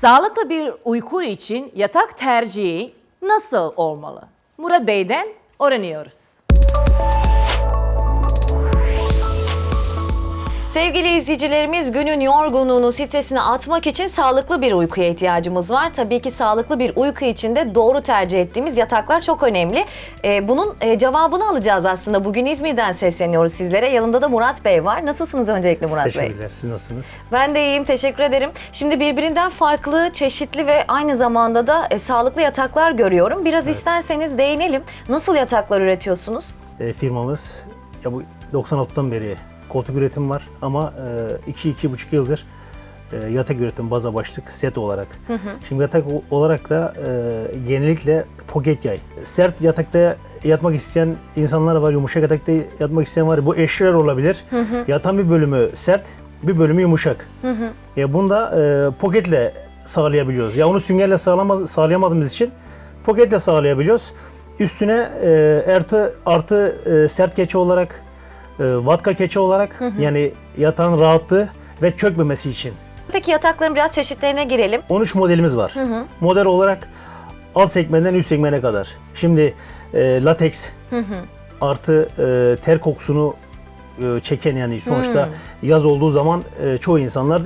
Sağlıklı bir uyku için yatak tercihi nasıl olmalı? Murat Bey'den öğreniyoruz. Sevgili izleyicilerimiz günün yorgunluğunu, stresini atmak için sağlıklı bir uykuya ihtiyacımız var. Tabii ki sağlıklı bir uyku için de doğru tercih ettiğimiz yataklar çok önemli. Ee, bunun e, cevabını alacağız aslında. Bugün İzmir'den sesleniyoruz sizlere. Yanında da Murat Bey var. Nasılsınız öncelikle Murat Bey? Teşekkürler. Siz nasılsınız? Ben de iyiyim, teşekkür ederim. Şimdi birbirinden farklı, çeşitli ve aynı zamanda da e, sağlıklı yataklar görüyorum. Biraz isterseniz değinelim. Nasıl yataklar üretiyorsunuz? E, firmamız ya bu 96'dan beri koltuk üretim var ama 2-2,5 yıldır e, yatak üretim baza başlık set olarak. Şimdi yatak olarak da e, genellikle pocket yay. Sert yatakta yatmak isteyen insanlar var, yumuşak yatakta yatmak isteyen var. Bu eşler olabilir. Yatan bir bölümü sert, bir bölümü yumuşak. Ya bunu da e, pocketle sağlayabiliyoruz. Ya onu süngerle sağlama, sağlayamadığımız için pocketle sağlayabiliyoruz. Üstüne e, artı artı e, sert keçe olarak, e, vatka keçe olarak yani yatağın rahatlığı ve çökmemesi için. Peki yatakların biraz çeşitlerine girelim. 13 modelimiz var. Model olarak alt segmentten üst segmene kadar. Şimdi e, lateks artı e, ter kokusunu e, çeken yani sonuçta yaz olduğu zaman e, çoğu insanlar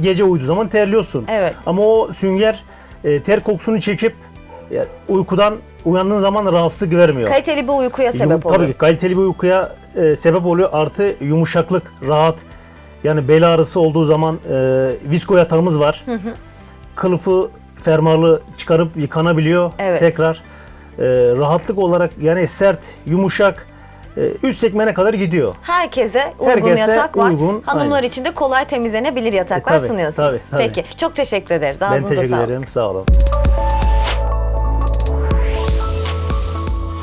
gece uyuduğu zaman terliyorsun. Evet. Ama o sünger e, ter kokusunu çekip e, uykudan uyandığın zaman rahatsızlık vermiyor. Kaliteli bir uykuya Yum- sebep oluyor. Tabii ki kaliteli bir uykuya e, sebep oluyor. Artı yumuşaklık, rahat. Yani bel ağrısı olduğu zaman e, visko yatağımız var. Kılıfı fermuarlı çıkarıp yıkanabiliyor Evet. tekrar. E, rahatlık olarak yani sert, yumuşak e, üst segmene kadar gidiyor. Herkese uygun Herkese yatak var. uygun, Hanımlar aynen. için de kolay temizlenebilir yataklar E, tabii, sunuyorsunuz. tabii, tabii. Peki çok teşekkür ederiz. ben Ağzınıza teşekkür sağlık. ederim. Sağ olun.